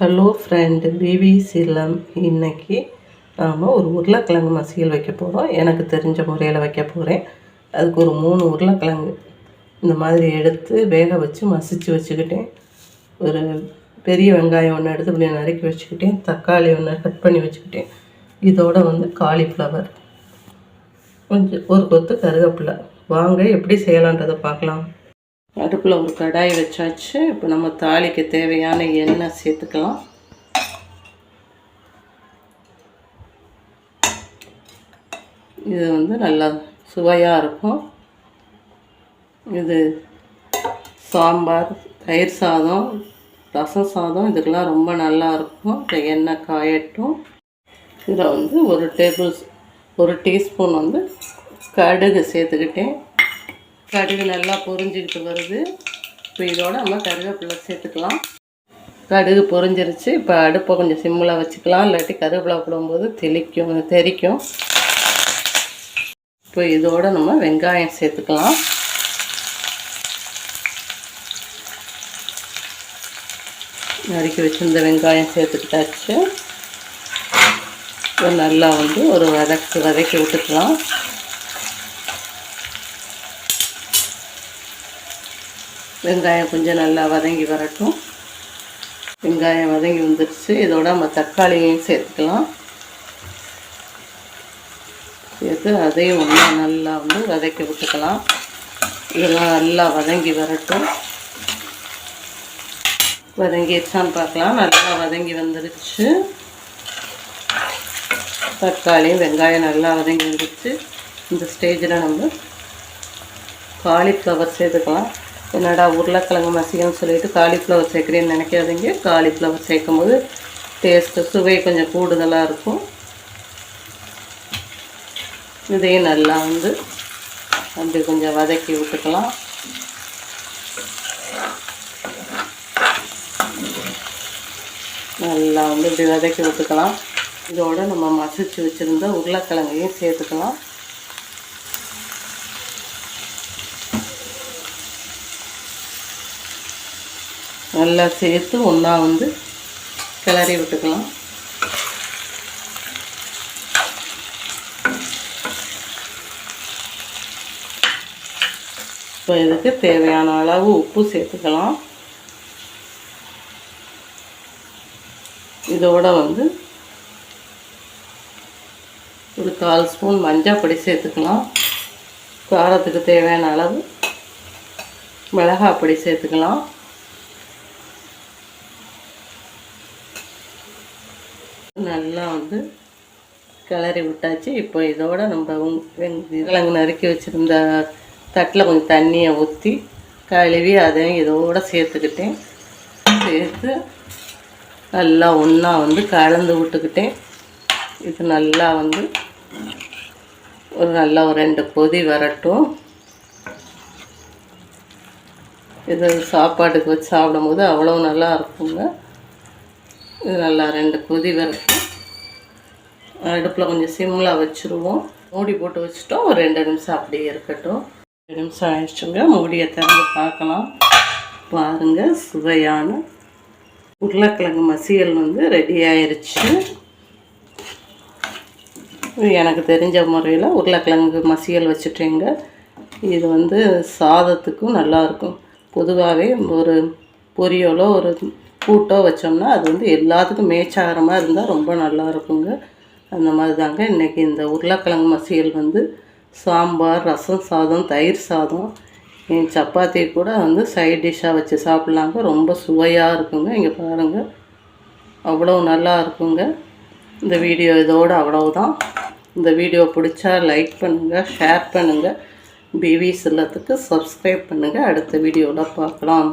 Hello friend PV சிலம் இன்னைக்கு நாம் ஒரு உருளைக்கிழங்கு மசியல் வைக்க போகிறோம் எனக்கு தெரிஞ்ச முறையில் வைக்க போகிறேன் அதுக்கு ஒரு மூணு உருளைக்கிழங்கு இந்த மாதிரி எடுத்து வேக வச்சு மசிச்சு வச்சுக்கிட்டேன். ஒரு பெரிய வெங்காயம் ஒன்று எடுத்து இப்படி நறுக்கி வச்சுக்கிட்டேன். தக்காளி ஒன்று கட் பண்ணி வச்சுக்கிட்டேன். இதோட வந்து காலிஃப்ளவர். கொஞ்சம் ஒரு கொத்து கருவேப்பிலை. வாங்க எப்படி செய்யலான்றதை பார்க்கலாம். அடுப்பில் ஒரு கடாய் வச்சாச்சு. இப்போ நம்ம தாளிக்கு தேவையான எண்ணெய் சேர்த்துக்கலாம். இது வந்து நல்லா சுவையாக இருக்கும். இது சாம்பார் தயிர் சாதம் ரசம் சாதம் இதுக்கெல்லாம் ரொம்ப நல்லா இருக்கும். இந்த எண்ணெய் காயட்டும். இதில் வந்து ஒரு டேபிள் ஒரு டீஸ்பூன் வந்து கடுகு சேர்த்துக்கிட்டேன். கடுகு நல்லா பொரிஞ்சுக்கிட்டு வருது. இப்போ இதோட நம்ம கருவேப்பிலை சேர்த்துக்கலாம். கடுகு பொரிஞ்சிருச்சு. இப்போ அடுப்பை கொஞ்சம் சிம்மில் வச்சுக்கலாம். இல்லாட்டி கருவேப்பிலை போடும்போது தெளிக்கும் தெரிக்கும். இப்போ இதோட நம்ம வெங்காயம் சேர்த்துக்கலாம். நறுக்கி வச்சுருந்த வெங்காயம் சேர்த்துக்கிட்டாச்சு. நல்லா வந்து ஒரு வதக்கு வதக்கி விட்டுக்கலாம். வெங்காயம் கொஞ்சம் நல்லா வதங்கி வரட்டும். வெங்காயம் வதங்கி வந்துடுச்சு இதோட நம்ம தக்காளியையும் சேர்த்துக்கலாம். சேர்த்து அதையும் ஒன்றா நல்லா வந்து வதக்கி விட்டுக்கலாம். இதெல்லாம் நல்லா வதங்கி வரட்டும். வதங்கிடுச்சான்னு பார்க்கலாம். நல்லா வதங்கி வந்துடுச்சு தக்காளியும் வெங்காயம் நல்லா வதங்கி வந்துடுச்சு இந்த ஸ்டேஜில் நம்ம காலிஃப்ளவர் சேர்த்துக்கலாம். என்னடா உருளைக்கிழங்கு மசியன்னு சொல்லிட்டு காலிஃப்ளவர் சேர்க்குறேன்னு நினைக்காதீங்க. காலிஃப்ளவர் சேர்க்கும் போது டேஸ்ட்டு சுவை கொஞ்சம் கூடுதலாக இருக்கும். இதையும் நல்லா வந்து அப்படி கொஞ்சம் வதக்கி விட்டுக்கலாம். நல்லா வந்து இப்படி வதக்கி விட்டுக்கலாம். இதோடு நம்ம மசிச்சு வச்சுருந்த உருளைக்கிழங்கையும் சேர்த்துக்கலாம். நல்லா சேர்த்து ஒன்றா வந்து கிளறி விட்டுக்கலாம். இப்போ இதுக்கு தேவையான அளவு உப்பு சேர்த்துக்கலாம். இதோட வந்து ஒரு கால் ஸ்பூன் மஞ்சள் பொடி சேர்த்துக்கலாம். காரத்துக்கு தேவையான அளவு மிளகாய் பொடி சேர்த்துக்கலாம். நல்லா வந்து கிளறி விட்டாச்சு. இப்போ இதோட நம்ம கிழங்கு நறுக்கி வச்சுருந்த தட்டில் கொஞ்சம் தண்ணியை ஊற்றி கழுவி அதையும் இதோட சேர்த்துக்கிட்டேன். சேர்த்து நல்லா ஒன்றா வந்து கலந்து விட்டுக்கிட்டேன். இது நல்லா வந்து ஒரு நல்லா ஒரு ரெண்டு கொதி வரட்டும். இது சாப்பாட்டுக்கு வச்சு சாப்பிடும்போது அவ்வளோ நல்லா இருக்குங்க. இது நல்லா ரெண்டு கொதி வரட்டும். அடுப்பில் கொஞ்சம் சிம்மில் வச்சுருவோம். மூடி போட்டு வச்சுட்டோம். ஒரு ரெண்டு நிமிஷம் அப்படியே இருக்கட்டும். ரெண்டு நிமிஷம் ஆயிடுச்சுங்க. மூடியை திறந்து பார்க்கலாம். பாருங்கள் சுவையான உருளைக்கிழங்கு மசியல் வந்து ரெடி ஆயிடுச்சு எனக்கு தெரிஞ்ச முறையில் உருளைக்கிழங்கு மசியல் வச்சுட்டேங்க. இது வந்து சாதத்துக்கும் நல்லாயிருக்கும் பொதுவாகவே ஒரு பொரியலோ ஒரு கூட்டோ வச்சோம்னா அது வந்து எல்லாத்துக்கும் மேய்ச்சாரமாக இருந்தால் ரொம்ப நல்லா இருக்குங்க. அந்த மாதிரி தாங்க இன்றைக்கி இந்த உருளைக்கிழங்கு மசியல் வந்து சாம்பார் ரசம் சாதம் தயிர் சாதம். என் சப்பாத்தி கூட வந்து சைட் டிஷ்ஷாக வச்சு சாப்பிட்லாங்க. ரொம்ப சுவையாக இருக்குங்க. இங்கே பாருங்கள் அவ்வளோ நல்லா இருக்குங்க. இந்த வீடியோ இதோடு அவ்வளவுதான். இந்த வீடியோ பிடிச்சா லைக் பண்ணுங்கள் ஷேர் பண்ணுங்கள் பிவி செல்லத்துக்கு சப்ஸ்கிரைப் பண்ணுங்கள் அடுத்த வீடியோவில் பார்க்கலாம்